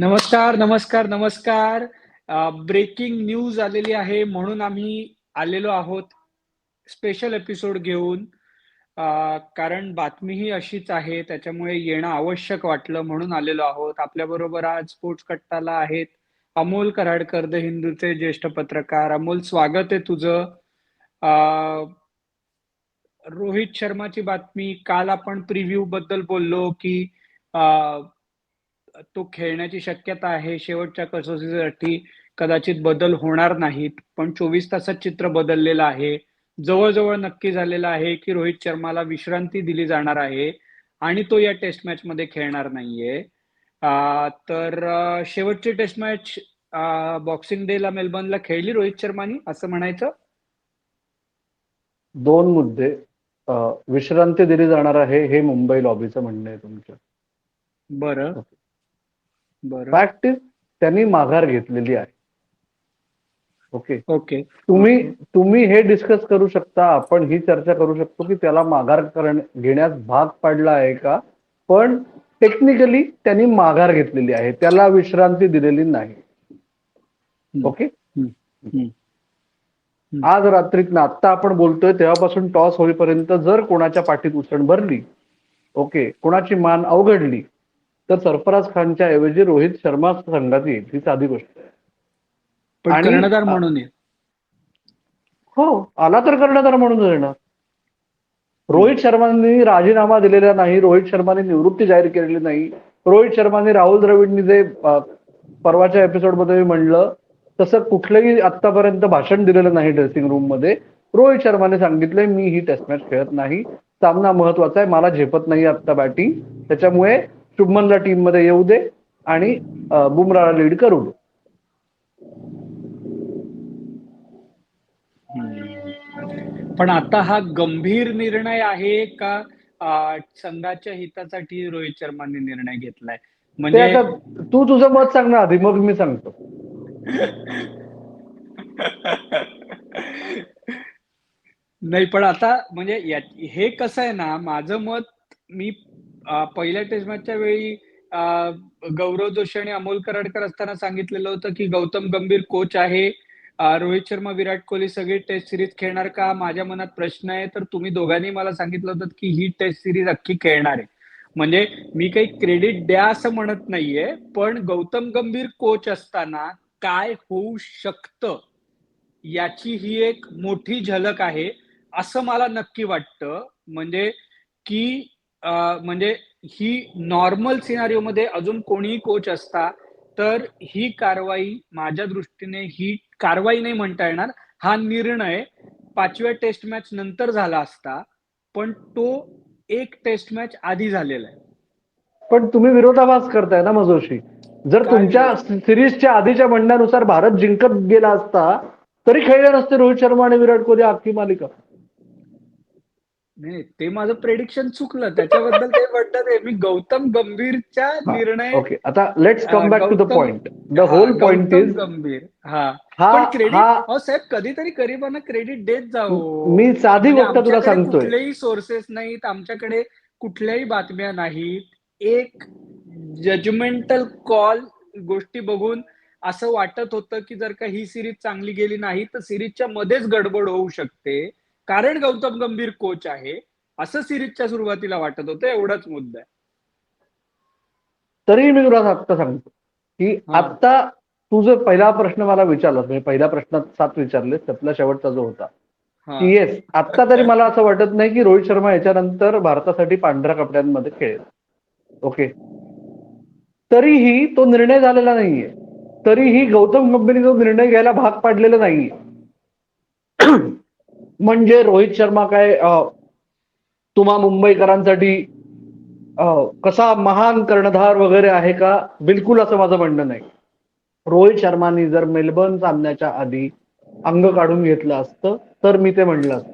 नमस्कार नमस्कार नमस्कार. ब्रेकिंग न्यूज आलेली आहे म्हणून आम्ही आलेलो आहोत स्पेशल एपिसोड घेऊन. कारण बातमी ही अशीच आहे त्याच्यामुळे येणं आवश्यक वाटलं म्हणून आलेलो आहोत. आपल्या बरोबर आज स्पोर्ट्स कट्टाला आहेत अमोल कराडकर द हिंदूचे ज्येष्ठ पत्रकार. अमोल स्वागत आहे तुझं. रोहित शर्माची बातमी. काल आपण प्रिव्ह्यू बद्दल बोललो की तो खेळण्याची शक्यता आहे. शेवटच्या कसोटीसाठी कदाचित बदल होणार नाहीत पण चोवीस तासात चित्र बदललेलं आहे. जवळजवळ नक्की झालेलं आहे की रोहित शर्माला विश्रांती दिली जाणार आहे आणि तो या टेस्ट मॅच मध्ये खेळणार नाहीये. तर शेवटची टेस्ट मॅच बॉक्सिंग डे ला मेलबर्नला खेळली रोहित शर्मानी असं म्हणायचं? दोन मुद्दे. विश्रांती दिली जाणार आहे हे मुंबई लॉबीचं म्हणणं आहे तुमचं. बरं. फॅक्ट त्यांनी माघार घेतलेली आहे. ओके? ओके. तुम्ही तुम्ही हे डिस्कस करू शकता आपण ही चर्चा करू शकतो की त्याला माघार करण घेण्यास भाग पाडला आहे का? पण टेक्निकली त्यांनी माघार घेतलेली आहे. त्याला विश्रांती दिलेली नाही. ओके. आज रात्रीत आत्ता आपण बोलतोय तेव्हापासून टॉस होईपर्यंत जर कोणाच्या पाठीत उसण भरली ओके कोणाची मान अवघडली तर सरफराज खानच्या ऐवजी रोहित शर्मा संघात येईल ही साधी गोष्ट आहे. आणि- कर्णधार म्हणून हो आला तर कर्णधार म्हणून येणार रोहित शर्मांनी राजीनामा दिलेला नाही रोहित शर्माने निवृत्ती जाहीर केलेली नाही. रोहित शर्माने राहुल द्रविडनी जे परवाच्या एपिसोडमध्ये मी म्हणलं तसं कुठलंही आतापर्यंत भाषण दिलेलं नाही ड्रेसिंग रूममध्ये. रोहित शर्माने सांगितलंय मी ही टेस्ट मॅच खेळत नाही. सामना महत्त्वाचा आहे मला झेपत नाही आता बॅटिंग त्याच्यामुळे शुभमनला टीममध्ये येऊ दे आणि बुमराला लीड करू दे. पण आता हा गंभीर निर्णय आहे का संघाच्या हितासाठी रोहित शर्माने निर्णय घेतलाय? म्हणजे आता तू तुझं मत सांग ना आधी मग मी सांगतो. नाही पण आता म्हणजे हे कसं आहे ना माझं मत मी पहिल्या टेस्ट मॅचच्या वेळी गौरव जोशी आणि अमोल कराडकर असताना सांगितलेलं होतं की गौतम गंभीर कोच आहे. रोहित शर्मा विराट कोहली सगळी टेस्ट सिरीज खेळणार का? माझ्या मनात प्रश्न आहे. तर तुम्ही दोघांनी मला सांगितलं होतं की ही टेस्ट सिरीज अख्खी खेळणार आहे. म्हणजे मी काही क्रेडिट द्या असं म्हणत नाहीये पण गौतम गंभीर कोच असताना काय होऊ शकतं याची ही एक मोठी झलक आहे असं मला नक्की वाटतं. म्हणजे की म्हणजे ही नॉर्मल सिनारिओ मध्ये अजून कोणीही कोच असता तर ही कारवाई माझ्या दृष्टीने ही कारवाई नाही म्हणता येणार. हा निर्णय पाचव्या टेस्ट मॅच नंतर झाला असता पण तो एक टेस्ट मॅच आधी झालेला आहे. पण तुम्ही विरोधाभास करताय ना मजोशी? जर तुमच्या सिरीजच्या आधीच्या म्हणण्यानुसार भारत जिंकत गेला असता तरी खेळले नसते रोहित शर्मा आणि विराट कोहली अख्खी मालिका. नाही ते माझं प्रेडिक्शन चुकलं. त्याच्याबद्दल ते म्हणतात आहे. मी गौतम गंभीरच्या निर्णय ओके आता let's come back to the point the whole point is Gambhir. हा. पण क्रेडिट हा. साहेब कधीतरी गरिबांना क्रेडिट देत जाऊ मी साधी म्हणजे गोष्ट तुला आमच्याकडे सांगतोय. कुठलेही सोर्सेस नाहीत आमच्याकडे कुठल्याही बातम्या नाहीत. एक जजमेंटल कॉल गोष्टी बघून असं वाटत होतं की जर का ही सिरीज चांगली गेली नाही तर सिरीजच्या मध्येच गडबड होऊ शकते. कारण गौतम गंभीर कोच आहे असं सिरीजच्या सुरुवातीला वाटत होतं एवढाच मुद्दा आहे. तरी मी तुला आत्ता सांगतो की. आता तू जो पहिला प्रश्न मला विचारला म्हणजे पहिल्या प्रश्नात सात विचारले त्यातला शेवटचा जो होता हा. येस आता तरी मला असं वाटत नाही की रोहित शर्मा याच्यानंतर भारतासाठी पांढऱ्या कपड्यांमध्ये खेळेल. ओके तरीही तो निर्णय झालेला नाहीये. तरीही गौतम गंभीरने जो निर्णय घ्यायला भाग पाडलेला नाहीये. म्हणजे रोहित शर्मा काय तुम्हा मुंबईकरांसाठी कसा महान कर्णधार वगैरे आहे का? बिलकुल असं माझं म्हणणं नाही. रोहित शर्मानी जर मेलबर्न सामन्याच्या आधी अंग काढून घेतलं असतं तर मी ते म्हणलं असत.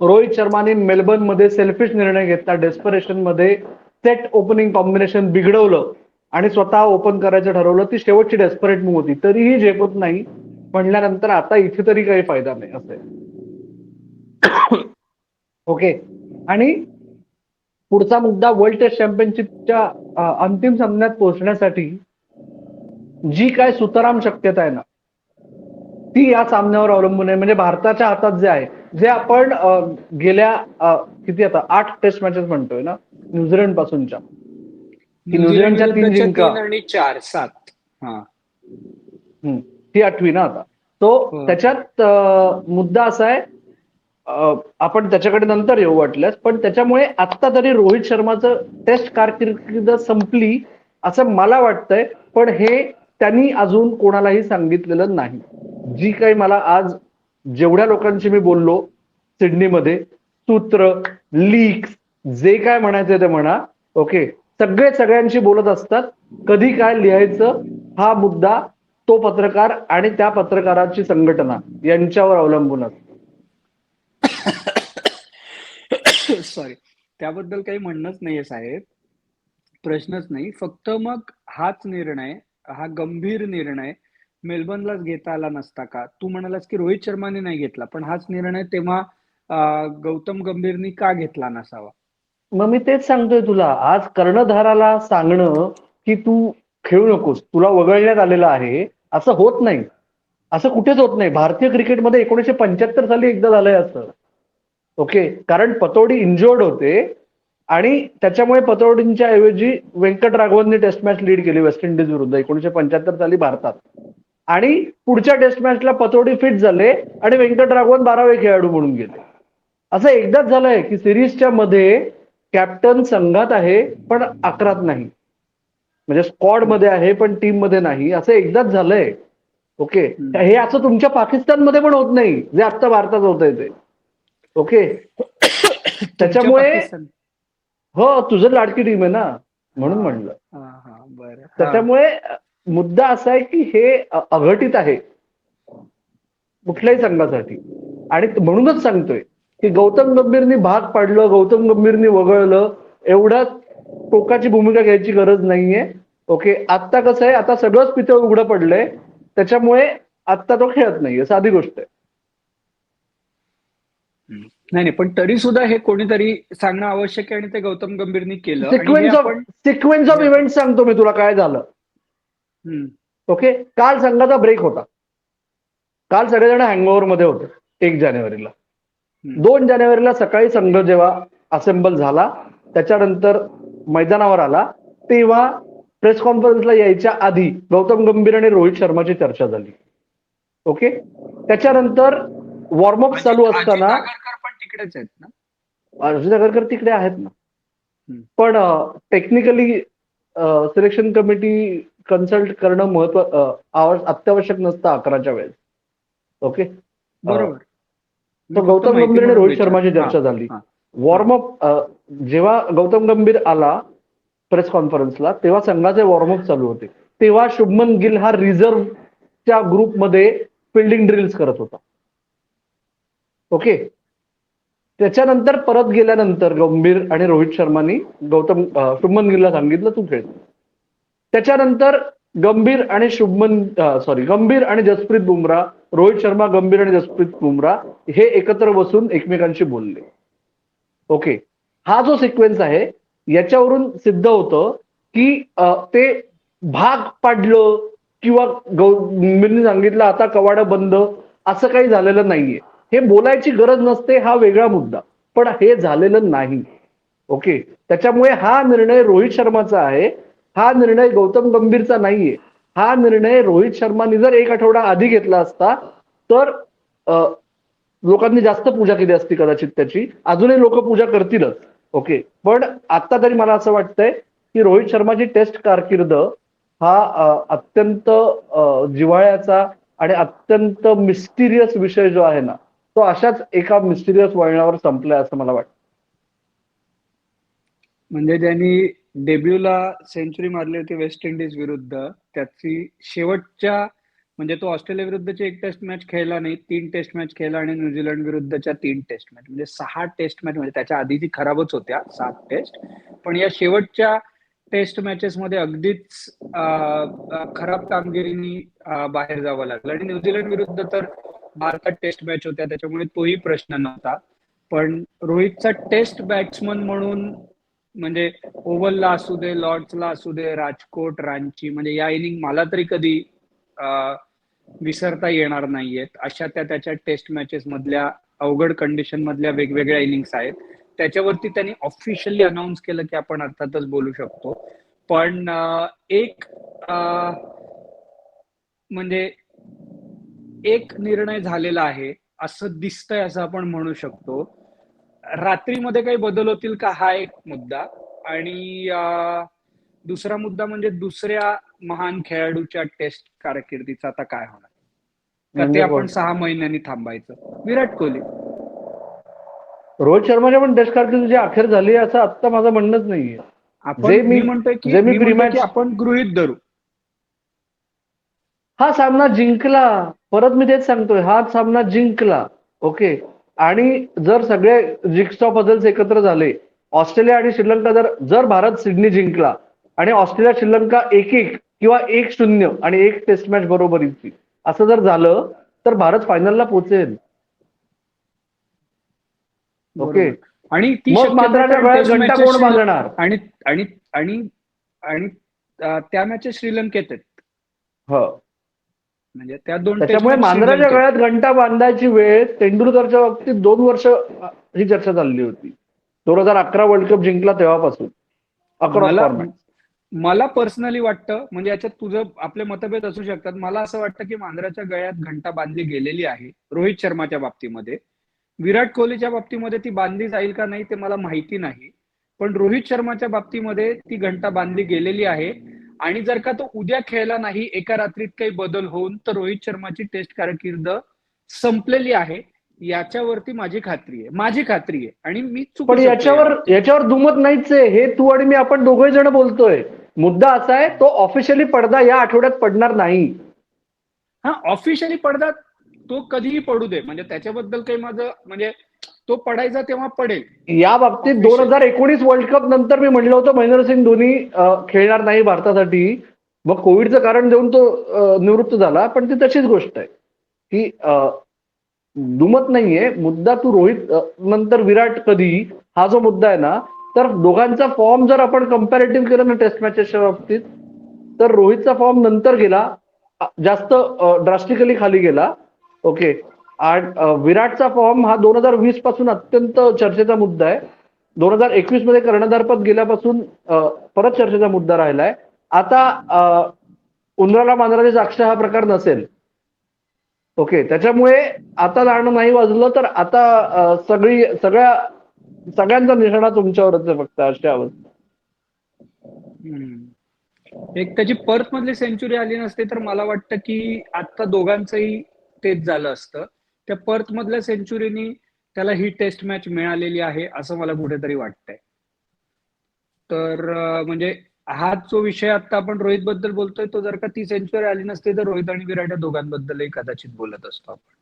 रोहित शर्माने मेलबर्नमध्ये सेल्फिश निर्णय घेतला डेस्परेशनमध्ये सेट ओपनिंग कॉम्बिनेशन बिघडवलं आणि स्वतः ओपन करायचं ठरवलं ती शेवटची डेस्परेट मूव्ह होती. तरीही झेपत नाही. म्हणल्यानंतर आता इथे तरी काही फायदा नाही असं. ओके आणि पुढचा मुद्दा वर्ल्ड टेस्ट चॅम्पियनशिपच्या अंतिम सामन्यात पोहोचण्यासाठी जी काय सुतराम शक्यता आहे ना ती या सामन्यावर अवलंबून आहे म्हणजे भारताच्या हातात जे आहे जे आपण गेल्या किती आता आठ टेस्ट मॅचेस म्हणतोय ना न्यूझीलंड पासूनच्या न्यूझीलंडच्या तीन जिंका. आणि चार सात हा. ती आठवी ना आता तो. त्याच्यात मुद्दा असा आहे आपण त्याच्याकडे नंतर येऊ वाटल्यास पण त्याच्यामुळे आत्ता तरी रोहित शर्माचं टेस्ट कारकीर्द संपली असं मला वाटतंय पण हे त्यांनी अजून कोणालाही सांगितलेलं नाही जी काही मला आज जेवढ्या लोकांशी मी बोललो सिडनीमध्ये सूत्र लीक्स जे काय म्हणायचं ते म्हणा ओके सगळे सगळ्यांशी बोलत असतात कधी काय लिहायचं हा मुद्दा तो पत्रकार आणि त्या पत्रकाराची संघटना यांच्यावर अवलंबून असतो. सॉरी त्याबद्दल काही म्हणणंच नाहीये साहेब. प्रश्नच नाही. फक्त मग हाच निर्णय हा गंभीर निर्णय मेलबर्नलाच घेता आला नसता का? तू म्हणालास की रोहित शर्माने नाही घेतला पण हाच निर्णय तेव्हा गौतम गंभीरनी का घेतला नसावा? मग मी तेच सांगतोय तुला. आज कर्णधाराला सांगणं की तू खेळू नकोस. तुला वगळण्यात आलेलं आहे. असं होत नाही. असं कुठेच होत नाही. भारतीय क्रिकेटमध्ये एकोणीशे पंच्याहत्तर साली एकदा झालंय असं. ओके? कारण पतोडी इंजोर्ड होते आणि त्याच्यामुळे पतोडींच्या ऐवजी व्यंकट राघवनने टेस्ट मॅच लीड केली वेस्ट इंडिज विरुद्ध एकोणीशे पंच्याहत्तर साली भारतात. आणि पुढच्या टेस्ट मॅचला पतोडी फिट झाले आणि व्यंकट राघवन बारावे खेळाडू म्हणून गेले. असं एकदाच झालंय की सिरीजच्या मध्ये कॅप्टन संघात आहे पण अकरात नाही. म्हणजे स्क्वॉडमध्ये आहे पण टीममध्ये नाही. असं एकदाच झालंय. ओके. हे असं तुमच्या पाकिस्तानमध्ये पण होत नाही. जे आता भारतात होत आहे ते. ओके त्याच्यामुळे हो तुझं लाडकी टीम आहे ना? म्हणून म्हणलं. बरं. त्याच्यामुळे मुद्दा असा आहे की हे अघटित आहे. कुठल्याही संघासाठी. आणि म्हणूनच सांगतोय की गौतम गंभीरनी भाग पाडलं गौतम गंभीरनी वगळलं एवढं टोकाची भूमिका घ्यायची गरज नाहीये. ओके आत्ता कसं आहे आता सगळंच पितळ उघडं पडलंय. त्याच्यामुळे आत्ता तो खेळत नाहीये. साधी गोष्ट आहे. नाही नाही पण तरी सुद्धा हे कोणीतरी सांगणं आवश्यक आहे आणि ते गौतम गंभीरनी केलं. Sequence of sequence of event सांगतो मी तुला काय झालं. ओके काल संघाचा ब्रेक होता. काल सगळेजण हँगओव्हरमध्ये होते एक जानेवारीला. दोन जानेवारीला सकाळी संघ जेव्हा असेंबल झाला त्याच्यानंतर मैदानावर आला तेव्हा प्रेस कॉन्फरन्सला यायच्या आधी गौतम गंभीर आणि रोहित शर्माची चर्चा झाली. ओके त्याच्यानंतर वॉर्मअप चालू असताना आगरकर पण तिकडेच आहेत ना? अर्जुन अगरकर तिकडे आहेत ना. पण टेक्निकली सिलेक्शन कमिटी कन्सल्ट करणं महत्त्व अत्यावश्यक नसतं अकराच्या वेळेस. ओके बरोबर. गौतम गंभीर आणि रोहित शर्माची. चर्चा झाली. वॉर्मअप जेव्हा गौतम गंभीर आला प्रेस कॉन्फरन्सला तेव्हा संघाचे वॉर्मअप चालू होते. तेव्हा शुभमन गिल हा रिझर्व्हच्या ग्रुपमध्ये फिल्डिंग ड्रिल्स करत होता. ओके त्याच्यानंतर परत गेल्यानंतर गंभीर आणि रोहित शर्मानी गौतम शुभमन गिलला सांगितलं तू खेळ. त्याच्यानंतर गंभीर आणि शुभमन सॉरी गंभीर आणि जसप्रीत बुमराह रोहित शर्मा गंभीर आणि जसप्रीत बुमराह हे एकत्र बसून एकमेकांशी बोलले. ओके. हा जो सिक्वेन्स आहे याच्यावरून सिद्ध होतं की ते भाग पाडलं किंवा गौमींनी सांगितलं आता कवाड बंद असं काही झालेलं नाहीये. हे बोलायची गरज नसते हा वेगळा मुद्दा. पण हे झालेलं नाही. ओके. त्याच्यामुळे हा निर्णय रोहित शर्माचा आहे. हा निर्णय गौतम गंभीरचा नाहीये. हा निर्णय रोहित शर्माने जर एक आठवडा आधी घेतला असता तर लोकांनी जास्त पूजा केली असती कदाचित त्याची. अजूनही लोक पूजा करतीलच. ओके पण आता तरी मला असं वाटतंय की रोहित शर्माची टेस्ट कारकीर्द हा अत्यंत जिव्हाळ्याचा आणि अत्यंत मिस्टिरियस विषय जो आहे ना तो अशाच एका मिस्टिरियस वळणावर संपलाय असं मला वाटतं म्हणजे ज्यांनी डेब्यूला सेंचुरी मारली होती वेस्ट इंडिज विरुद्ध त्याची शेवटच्या म्हणजे तो ऑस्ट्रेलिया विरुद्धची एक टेस्ट मॅच खेळला नाही तीन टेस्ट मॅच खेळला आणि न्यूझीलंड विरुद्धच्या तीन टेस्ट मॅच म्हणजे सहा टेस्ट मॅच म्हणजे त्याच्या आधीची खराबच होत्या सात टेस्ट पण या शेवटच्या टेस्ट मॅचेस मध्ये अगदीच खराब कामगिरीनी बाहेर जावं लागलं. आणि न्यूझीलंड विरुद्ध तर भारतात टेस्ट मॅच होत्या त्याच्यामुळे तोही प्रश्न नव्हता. पण रोहितचा टेस्ट बॅट्समन म्हणून म्हणजे ओव्हलला असू दे लॉर्ड्सला असू दे राजकोट रांची म्हणजे या इनिंग मला तरी कधी विसरता येणार नाहीयेत. अशा त्या त्याच्या टेस्ट मॅचेस मधल्या अवघड कंडिशन मधल्या वेगवेगळ्या इनिंग्स आहेत. त्याच्यावरती त्यांनी ऑफिशियली अनाऊन्स केलं की आपण अर्थातच बोलू शकतो. पण एक म्हणजे एक निर्णय झालेला आहे असं दिसतंय असं आपण म्हणू शकतो. रात्रीमध्ये काही बदल होतील का हा एक मुद्दा. आणि दुसरा मुद्दा म्हणजे दुसऱ्या महान खेळाडूच्या टेस्ट कारकिर्दीचा आता काय होणार? का ते म्हणजे आपण कोण? सहा महिन्यांनी थांबायचं. विराट कोहली. रोहित शर्माच्या पण टेस्ट कारकिर्दीची अखेर झाली असं आत्ता माझं म्हणणंच नाहीये. आपण मी- म्हणतोय की आपण गृहित धरू. हा सामना जिंकला. परत मी तेच सांगतोय हा सामना जिंकला. ओके? आणि जर सगळे जिक्स्टॉ पझल्स एकत्र झाले ऑस्ट्रेलिया आणि श्रीलंका जर जर भारत सिडनी जिंकला आणि ऑस्ट्रेलिया श्रीलंका एक एक किंवा एक शून्य आणि एक टेस्ट मॅच बरोबरीची असं जर झालं तर भारत फायनलला पोहोचेल ओके बरोबर. आणि ती वेळेत घंटा कोण बांधणार आणि आणि आणि आणि त्या मॅचेस श्रीलंकेत आहेत. हो. म्हणजे त्या दोन त्याच्यामुळे मांजराच्या. गळ्यात घंटा बांधायची वेळ तेंडुलकरच्या बाबतीत दोन वर्ष ही चर्चा चालली होती. दोन हजार अकरा वर्ल्ड कप जिंकला तेव्हापासून. अकरा मला पर्सनली वाटतं म्हणजे याच्यात तुझं आपले मतभेद असू शकतात. मला असं वाटतं की मांजराच्या गळ्यात घंटा बांधली गेलेली आहे रोहित शर्माच्या बाबतीमध्ये. विराट कोहलीच्या बाबतीमध्ये ती बांधली जाईल का नाही ते मला माहिती नाही. पण रोहित शर्माच्या बाबतीमध्ये ती घंटा बांधली गेलेली आहे. आणि जर का तो उद्या खेळला नाही एका रात्रीत काही बदल होऊन तर रोहित शर्माची टेस्ट कारकीर्द संपलेली आहे. याच्यावरती माझी खात्री आहे. माझी खात्री आहे. आणि मी चुकू पण याच्यावर याच्यावर दुमत नाहीच आहे. हे तू आणि मी आपण दोघे जण बोलतोय. मुद्दा असा आहे तो ऑफिशियली पडदा या आठवड्यात पडणार नाही. हा ऑफिशियली पडदा तो कधीही पडू दे. म्हणजे त्याच्याबद्दल काही माझं म्हणजे तो पडायचा तेव्हा पडेल. या बाबतीत दोन. हजार एकोणीस वर्ल्ड कप नंतर मी म्हणलं होतं महेंद्रसिंग धोनी खेळणार नाही भारतासाठी. मग कोविडचं कारण देऊन तो निवृत्त झाला. पण ती तशीच गोष्ट आहे. की दुमत नाहीये. मुद्दा तू रोहित नंतर विराट कधी हा जो मुद्दा आहे ना तर दोघांचा फॉर्म जर आपण कम्पॅरेटिव्ह केलं ना टेस्ट मॅचेसच्या बाबतीत तर रोहितचा फॉर्म नंतर गेला जास्त ड्रास्टिकली खाली गेला. ओके आणि विराटचा फॉर्म हा दोन हजार वीसपासून अत्यंत चर्चेचा मुद्दा आहे. दोन हजार एकवीसमध्ये कर्णधारपद गेल्यापासून परत चर्चेचा मुद्दा राहिलाय. आता उंदराला मांजराची साक्ष हा प्रकार नसेल. ओके त्याच्यामुळे आता जाणं नाही वाजलं तर आता सगळी सगळ्या सगळ्यांचा निशाणा तुमच्यावरच आहे फक्त अशा अवस्था हम्म. एक त्याची पर्थ मधली सेंचुरी आली नसते तर मला वाटतं की आता दोघांचंही तेच झालं असतं. त्या पर्थ मधल्या सेंचुरीनी त्याला ही टेस्ट मॅच मिळालेली आहे असं मला कुठेतरी वाटतंय. तर म्हणजे हा जो विषय आता आपण रोहित बद्दल बोलतोय तो जर का ती सेंचुरी आली नसते तर रोहित आणि विराट या दोघांबद्दलही कदाचित बोलत असतो आपण.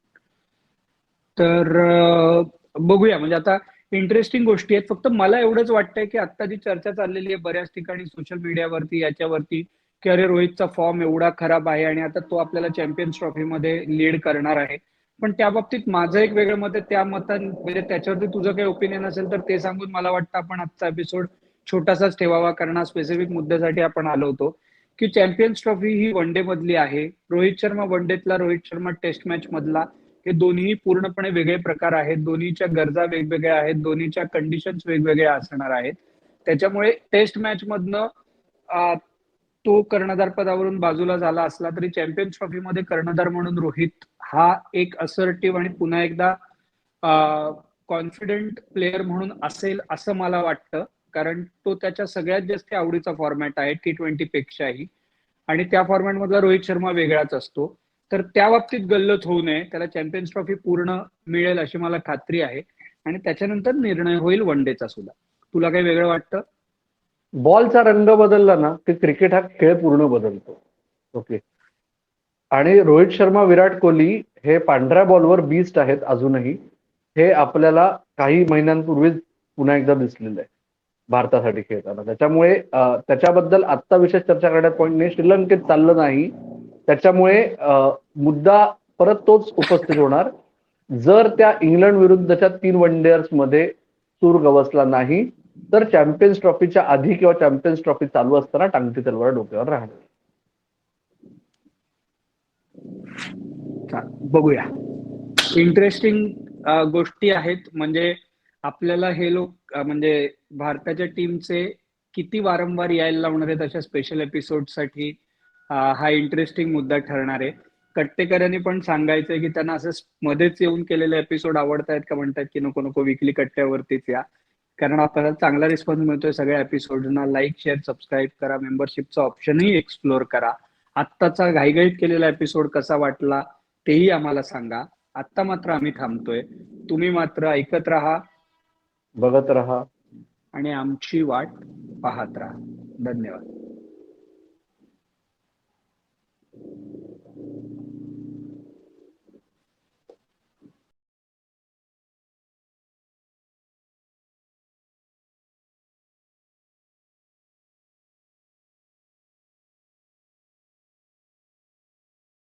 तर बघूया. म्हणजे आता इंटरेस्टिंग गोष्टी आहेत. फक्त मला एवढंच वाटतंय की आता जी चर्चा चाललेली आहे बऱ्याच ठिकाणी सोशल मीडियावरती याच्यावरती की अरे रोहितचा फॉर्म एवढा खराब आहे आणि आता तो आपल्याला चॅम्पियन्स ट्रॉफीमध्ये लीड करणार आहे. पण त्या बाबतीत माझं एक वेगळं मत आहे. त्या मतान म्हणजे त्याच्यावरती तुझं काही ओपिनियन असेल तर ते सांगून मला वाटतं आपण आजचा एपिसोड छोटासाच ठेवावा कारण हा स्पेसिफिक मुद्द्यासाठी आपण आलो होतो. की चॅम्पियन्स ट्रॉफी ही वन डे मधली आहे. रोहित शर्मा वन डेतला रोहित शर्मा टेस्ट मॅच मधला. हे दोन्ही पूर्णपणे वेगळे प्रकार आहेत. दोन्हीच्या गरजा वेगवेगळ्या आहेत. दोन्हीच्या कंडिशन्स वेगवेगळ्या असणार आहेत. त्याच्यामुळे टेस्ट मॅच मधनं तो कर्णधार पदावरून बाजूला झाला असला तरी चॅम्पियन्स ट्रॉफीमध्ये कर्णधार म्हणून रोहित हा एक असर्टिव्ह आणि पुन्हा एकदा कॉन्फिडंट प्लेअर म्हणून असेल असं मला वाटतं. कारण तो त्याच्या सगळ्यात जास्त आवडीचा फॉर्मॅट आहे टी ट्वेंटी पेक्षाही. आणि त्या फॉर्मॅट मधला रोहित शर्मा वेगळाच असतो. तर त्या बाबतीत गल्लत होऊ नये. त्याला चॅम्पियन्स ट्रॉफी पूर्ण मिळेल अशी मला खात्री आहे. आणि त्याच्यानंतर निर्णय होईल वन डेचा सुद्धा. तुला काही वेगळं वाटतं? बॉलचा रंग बदलला ना की क्रिकेट हा खेळ पूर्ण बदलतो. ओके. आणि रोहित शर्मा विराट कोहली हे पांढऱ्या बॉलवर बीस्ट आहेत अजूनही. हे आपल्याला काही महिन्यांपूर्वीच पुन्हा एकदा दिसलेलं आहे. भारतासाठी खेळताना. त्याच्यामुळे त्याच्याबद्दल आत्ता विशेष चर्चा करण्यात पॉईंट नाही. श्रीलंकेत चाललं नाही. त्याच्यामुळे मुद्दा परत तोच उपस्थित होणार. जर त्या इंग्लंड विरुद्धच्या तीन वनमध्ये सूर गवसला नाही तर चॅम्पियन्स ट्रॉफीच्या आधी किंवा चॅम्पियन्स ट्रॉफी चालू असताना टांगती तलवार डोक्यावर राहणार. बघूया. इंटरेस्टिंग गोष्टी आहेत. म्हणजे आपल्याला हे लोक म्हणजे भारताच्या टीमचे किती वारंवार यायला लावणार आहेत अशा स्पेशल एपिसोडसाठी हा इंटरेस्टिंग मुद्दा ठरणार आहे. कट्टेकरांनी पण सांगायचंय की त्यांना असं मध्येच येऊन केलेले एपिसोड आवडतायत का म्हणतात की नको नको विकली कट्ट्यावरतीच या. कारण आपल्याला चांगला रिस्पॉन्स मिळतोय सगळ्या एपिसोडना लाईक शेअर सबस्क्राईब करा. मेंबरशिपचा ऑप्शनही एक्सप्लोअर करा. आत्ताचा घाईघाईत केलेला एपिसोड कसा वाटला तेही आम्हाला सांगा. आत्ता मात्र आम्ही थांबतोय. तुम्ही मात्र ऐकत राहा. बघत राहा. आणि आमची वाट पाहत राहा. धन्यवाद.